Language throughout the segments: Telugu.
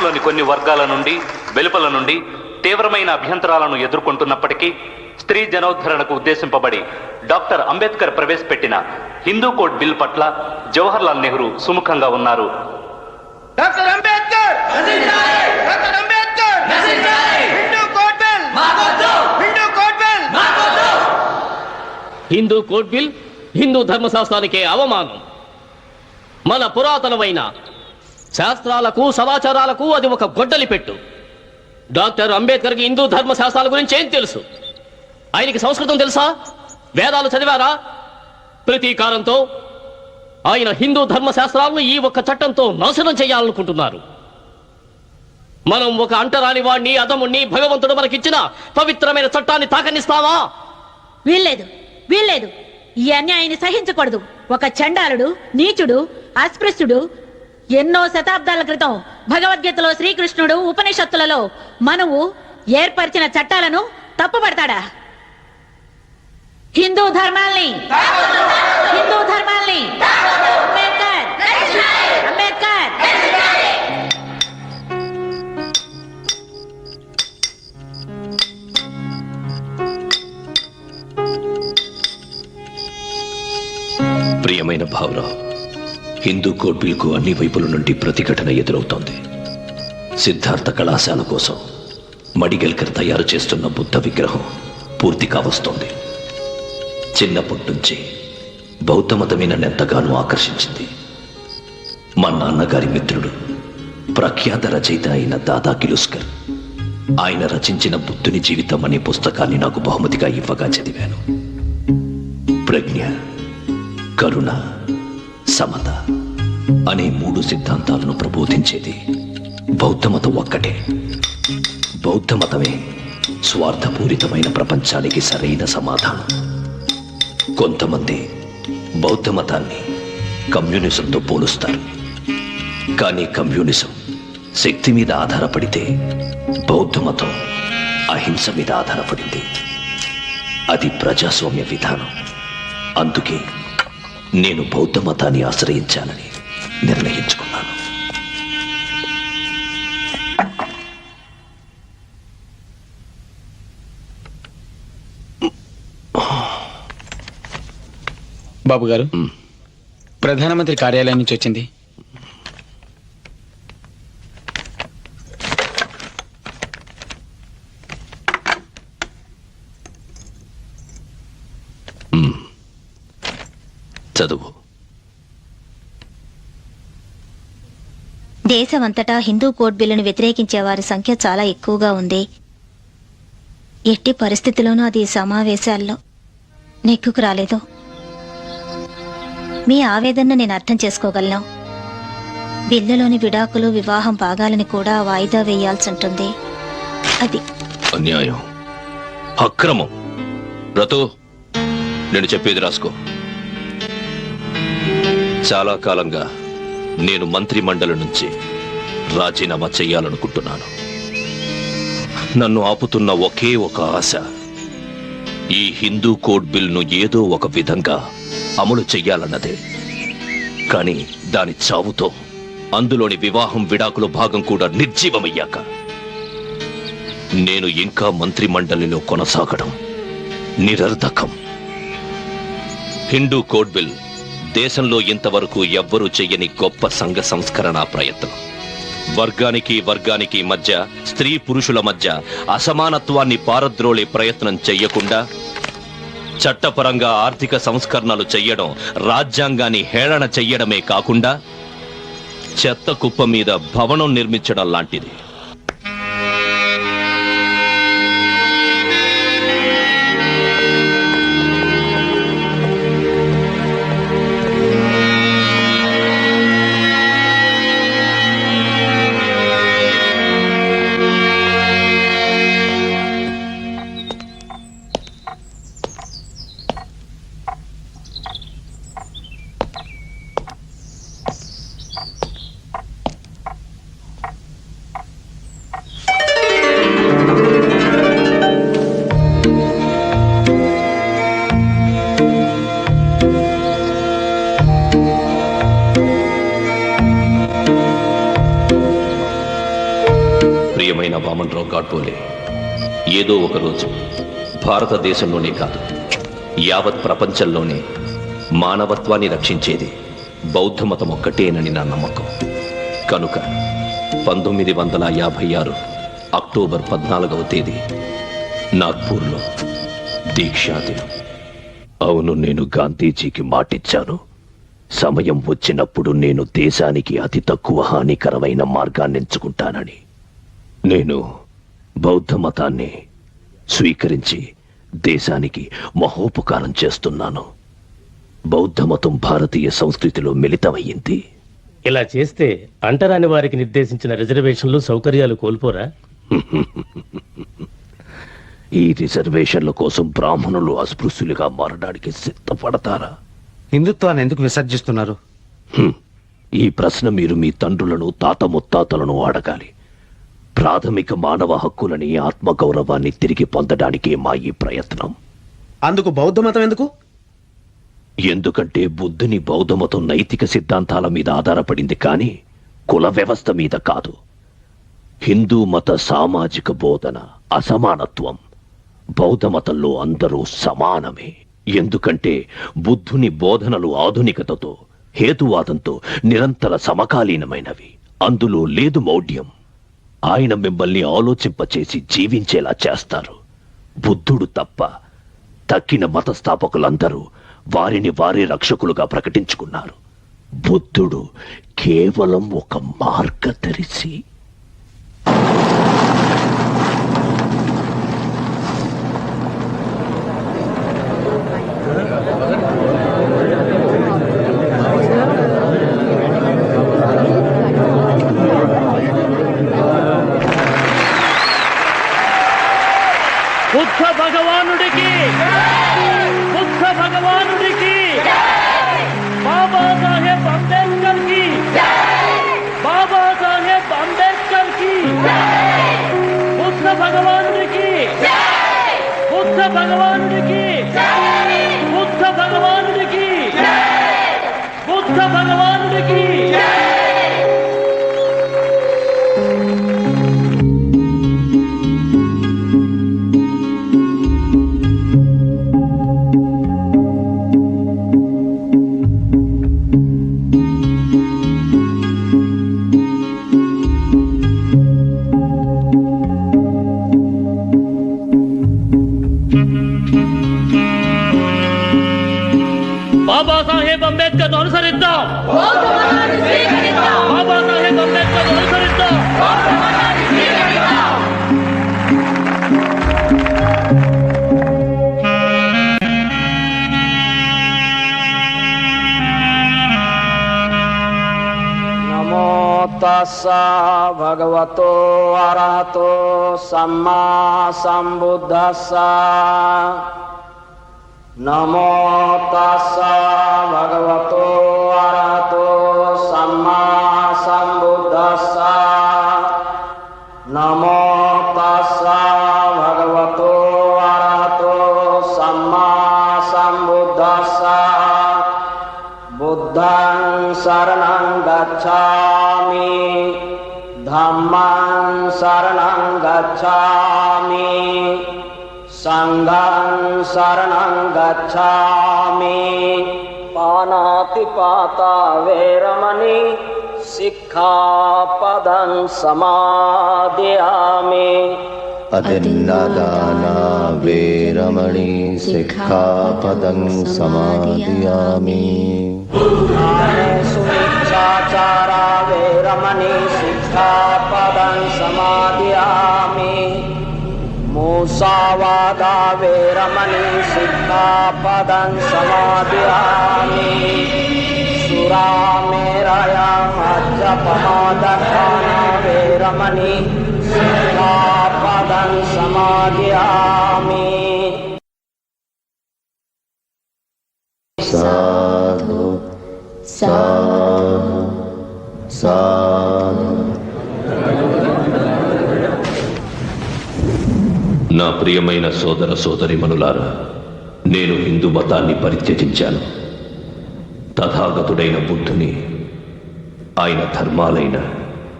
లోని కొన్ని వర్గాల నుండి వెలుపల నుండి తీవ్రమైన అభ్యంతరాలను ఎదుర్కొంటున్నప్పటికీ స్త్రీ జనోద్ధరణకు ఉద్దేశింపబడి డాక్టర్ అంబేద్కర్ ప్రవేశపెట్టిన హిందూ కోడ్ బిల్ పట్ల జవహర్లాల్ నెహ్రూ సుముఖంగా ఉన్నారు. Doctor Ambedkar! Doctor Ambedkar! Hindu code bill! Hindu code bill! Hindu code bill Hindu ధర్మశాస్త్రానికే అవమానం. మన పురాతనమైన శాస్త్రాలకు సమాచారాలకు అది ఒక గొడ్డలి పెట్టు. డాక్టర్ అంబేద్కర్కి హిందూ ధర్మ శాస్త్రాల గురించి ఏం తెలుసు? ఆయనకి సంస్కృతం తెలుసా? వేదాలు చదివారా? ప్రతీకారంతో ఆయన హిందూ ధర్మశాస్త్రాలను ఈ ఒక్క చట్టంతో నాశనం చేయాలనుకుంటున్నారు. మనం ఒక అంటరాని వాణ్ణి అదముణ్ణి భగవంతుడు మనకిచ్చిన పవిత్రమైన చట్టాన్ని తాకనిస్తావా? వీల్లేదు వీల్లేదు. ఈ అన్యాయాన్ని సహించకూడదు. ఒక చండాలుడు నీచుడు అస్పృశ్యుడు ఎన్నో శతాబ్దాల క్రితం భగవద్గీతలో శ్రీకృష్ణుడు ఉపనిషత్తులలో మనవు ఏర్పరిచిన చట్టాలను తప్పుపడతాడా? హిందూ ధర్మాల్ని. హిందూ ధర్మాల్ని. అంబేద్కర్. అంబేద్కర్. ప్రియమైన భావరావు హిందూ కోడ్ బిల్కు అన్ని వైపుల నుండి ప్రతిఘటన ఎదురవుతోంది. సిద్ధార్థ కళాశాల కోసం మడిగల్కర్ తయారు చేస్తున్న బుద్ధ విగ్రహం పూర్తి కావస్తోంది. చిన్నప్పటి నుంచి బౌద్ధ మతమే నన్ను ఎంతగానో ఆకర్షించింది. మా నాన్నగారి మిత్రుడు ప్రఖ్యాత రచయిత అయిన దాదా కిలుస్కర్ ఆయన రచించిన బుద్ధుని జీవితం అనే పుస్తకాన్ని నాకు బహుమతిగా ఇవ్వగా చదివాను. ప్రజ్ఞ కరుణ సమత అనే మూడు సిద్ధాంతాలను ప్రబోధించేది బౌద్ధమతం ఒక్కటే. బౌద్ధమతమే స్వార్థపూరితమైన ప్రపంచానికి సరైన సమాధానం. కొంతమంది బౌద్ధమతాన్ని కమ్యూనిజంతో పోలుస్తారు. కానీ కమ్యూనిజం శక్తి మీద ఆధారపడితే బౌద్ధమతం అహింస మీద ఆధారపడింది. అది ప్రజాస్వామ్య విధానం. అందుకే నేను బౌద్ధ మతాన్ని ఆశ్రయించాలని నిర్ణయించుకున్నాను. బాబు గారు ప్రధానమంత్రి కార్యాలయం నుంచి వచ్చింది. చదువు. దేశమంతటా హిందూ కోడ్ బిల్లును వ్యతిరేకించే వారి సంఖ్య చాలా ఎక్కువగా ఉంది. ఎట్టి పరిస్థితిలోనూ అది సమావేశాల్లో నెక్కుకు రాలేదు. మీ ఆవేదనను నేను అర్థం చేసుకోగలను. బిల్లులోని విడాకులు వివాహం భాగాలని కూడా వాయిదా వేయాల్సి ఉంటుంది. అది అన్యాయం. అక్రమం. రతో నేను చెప్పేది రాసుకో. చాలా కాలంగా నేను మంత్రి మండలి నుంచి రాజీనామా చెయ్యాలనుకుంటున్నాను నన్ను ఆపుతున్న ఒకే ఒక ఆశ ఈ హిందూ కోడ్ బిల్ను ఏదో ఒక విధంగా అమలు చెయ్యాలన్నదే. కానీ దాని చావుతో అందులోని వివాహం విడాకుల భాగం కూడా నిర్జీవమయ్యాక నేను ఇంకా మంత్రి మండలిలో కొనసాగడం నిరర్ధకం. హిందూ కోడ్ బిల్ దేశంలో ఇంతవరకు ఎవ్వరూ చెయ్యని గొప్ప సంఘ సంస్కరణ ప్రయత్నం. వర్గానికి వర్గానికి మధ్య స్త్రీ పురుషుల మధ్య అసమానత్వాన్ని పారద్రోళే ప్రయత్నం చెయ్యకుండా చట్టపరంగా ఆర్థిక సంస్కరణలు చెయ్యడం రాజ్యాంగాన్ని హేళన చెయ్యడమే కాకుండా చెత్త కుప్ప మీద భవనం నిర్మించడం లాంటిది. ప్రియమైన వామన్రావు గాడ్బోలే ఏదో ఒక రోజు భారతదేశంలోనే కాదు యావత్ ప్రపంచంలోనే మానవత్వాన్ని రక్షించేది బౌద్ధ మతం ఒక్కటేనని నా నమ్మకం. కనుక పంతొమ్మిది వందల యాభై ఆరు అక్టోబర్ పద్నాలుగవ తేదీ నాగ్పూర్లో దీక్షాదినం అవును నేను గాంధీజీకి మాటిచ్చాను. సమయం వచ్చినప్పుడు నేను దేశానికి అతి తక్కువ హానికరమైన మార్గాన్ని ఎంచుకుంటానని. నేను బౌద్ధ మతాన్ని స్వీకరించి దేశానికి మహోపకారం చేస్తున్నాను. బౌద్ధ మతం భారతీయ సంస్కృతిలో మిళితమయ్యింది. ఇలా చేస్తే అంటరాని వారికి నిర్దేశించిన రిజర్వేషన్లు సౌకర్యాలు కోల్పోరా? ఈ రిజర్వేషన్ల కోసం బ్రాహ్మణులు అస్పృశ్యులుగా మారడానికి సిద్ధపడతారా? హిందుత్వాన్ని ఎందుకు విసర్జిస్తున్నారు? హ్మ్. ఈ ప్రశ్న మీరు మీ తండ్రులను తాత ముత్తాతలను అడగాలి. ప్రాథమిక మానవ హక్కులని ఆత్మగౌరవాన్ని తిరిగి పొందడానికే మా ఈ ప్రయత్నం. అందుకు బౌద్ధ మతం ఎందుకు? ఎందుకంటే బుద్ధుని బౌద్ధమతం నైతిక సిద్ధాంతాల మీద ఆధారపడింది కానీ కుల వ్యవస్థ మీద కాదు. హిందూ మత సామాజిక బోధన అసమానత్వం బౌద్ధ మతంలో అందరూ సమానమే. ఎందుకంటే బుద్ధుని బోధనలు ఆధునికతతో హేతువాదంతో నిరంతర సమకాలీనమైనవి. అందులో లేదు మౌఢ్యం. ఆయన మిమ్మల్ని ఆలోచింపచేసి జీవించేలా చేస్తారు. బుద్ధుడు తప్ప తక్కిన మతస్థాపకులందరూ వారిని వారే రక్షకులుగా ప్రకటించుకున్నారు. బుద్ధుడు కేవలం ఒక మార్గదర్శి. బుద్ధ భగవానుడికి. బుద్ధ భగవానుడికి. బాబాసాహెబ్ అంబేద్కర్కి బాబాసాహెబ్ అంబేద్కర్కి బుద్ధ భగవానుడికి. బుద్ధ భగవానుడికి. ಬಾಬಾ ಸಾಹೇಬ್ ಅಂಬೇಡ್ಕರ್ ಅನುಸರಿದ್ದ ಬಾಬಾ ಸಾಹೇಬ್ ಅಂಬೇಡ್ಕರ್ ಅನುಸರಿದ್ದ තස්ස භගවතෝ අරහතෝ සම්මා සම්බුද්දස්සා නමෝ තස්ස භගවතෝ අරහතෝ සම්මා සම්බුද්දස්ස නමෝ තස්ස භගවතෝ අරහතෝ සම්මා සම්බුද්දස්ස බුද්ධං සරණං ගච්ඡාමි ධම්මං සරණං ගච්ඡාමි सङ्गं शरणं गच्छामि। पानातिपाता वैरमणि शिक्षापदं समादयामि। अतिन्नदाना वेरमणि शिक्षापदं समादयामि। सुमिच्छाचारा वैरमणि शिक्षापदं समादयामि। मूषा वादा वे रमणि सीता पदं समाधयामि सुरामे रया जादमणि समारयामि నా ప్రియమైన సోదర సోదరిమనులారా నేను హిందూ మతాన్ని పరిత్యజించాను. తథాగతుడైన బుద్ధుని ఆయన ధర్మాలైన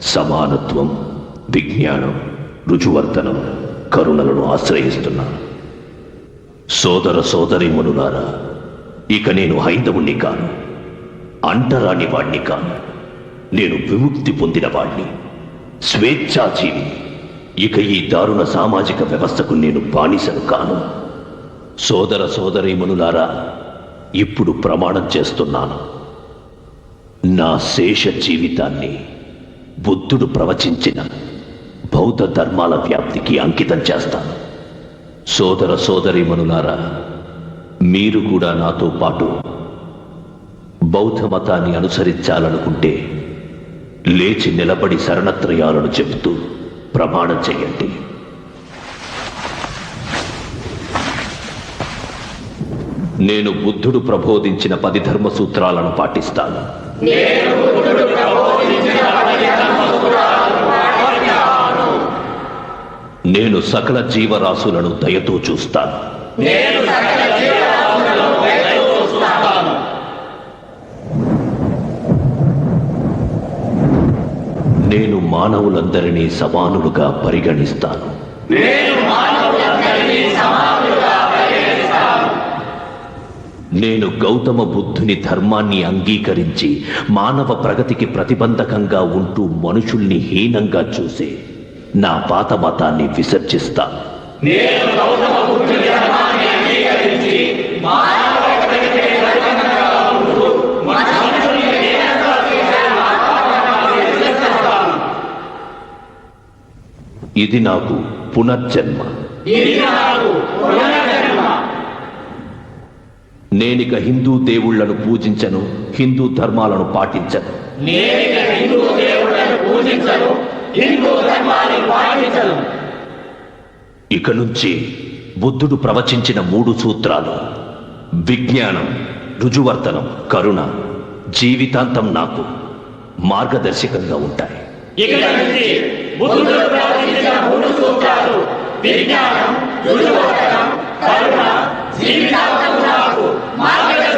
సమానత్వం విజ్ఞానం రుజువర్ధనం కరుణలను ఆశ్రయిస్తున్నాను సోదర సోదరిమనులారా ఇక నేను హైందవుణ్ణి కాను అంటరాని వాణ్ణి కాను. నేను విముక్తి పొందిన వాణ్ణి ఇక ఈ దారుణ సామాజిక వ్యవస్థకు నేను బానిసను కాను. సోదర సోదరీమణులారా ఇప్పుడు ప్రమాణం చేస్తున్నాను. నా శేష జీవితాన్ని బుద్ధుడు ప్రవచించిన బౌద్ధ ధర్మాల వ్యాప్తికి అంకితం చేస్తాను. సోదర సోదరీమణులారా మీరు కూడా నాతో పాటు బౌద్ధ మతాన్ని అనుసరించాలనుకుంటే లేచి నిలబడి శరణత్రయాలను చెబుతూ ప్రమాణం చేయండి. నేను బుద్ధుడు ప్రబోధించిన పది ధర్మ సూత్రాలను పాటిస్తాను. నేను సకల జీవరాశులను దయతో చూస్తాను. నేను నేను మానవులందరినీ సమానులుగా పరిగణిస్తాను. నేను గౌతమ బుద్ధుని ధర్మాన్ని అంగీకరించి మానవ ప్రగతికి ప్రతిబంధకంగా ఉంటూ మనుషుల్ని హీనంగా చూసే నా పాత మతాన్ని విసర్జిస్తాను ఇది నాకు పునర్జన్మ. నేనిక హిందూ దేవుళ్ళను పూజించను హిందూ ధర్మాలను పాటించను. ఇక నుంచి బుద్ధుడు ప్రవచించిన మూడు సూత్రాలు. విజ్ఞానం రుజువర్తనం కరుణ జీవితాంతం నాకు మార్గదర్శకంగా ఉంటాయి. బుద్ధుడు ప్రవచించిన మూడు సూత్రాలు. విజ్ఞానం దుర్యోధనం కరుణ నాకు మార్గదర్శనం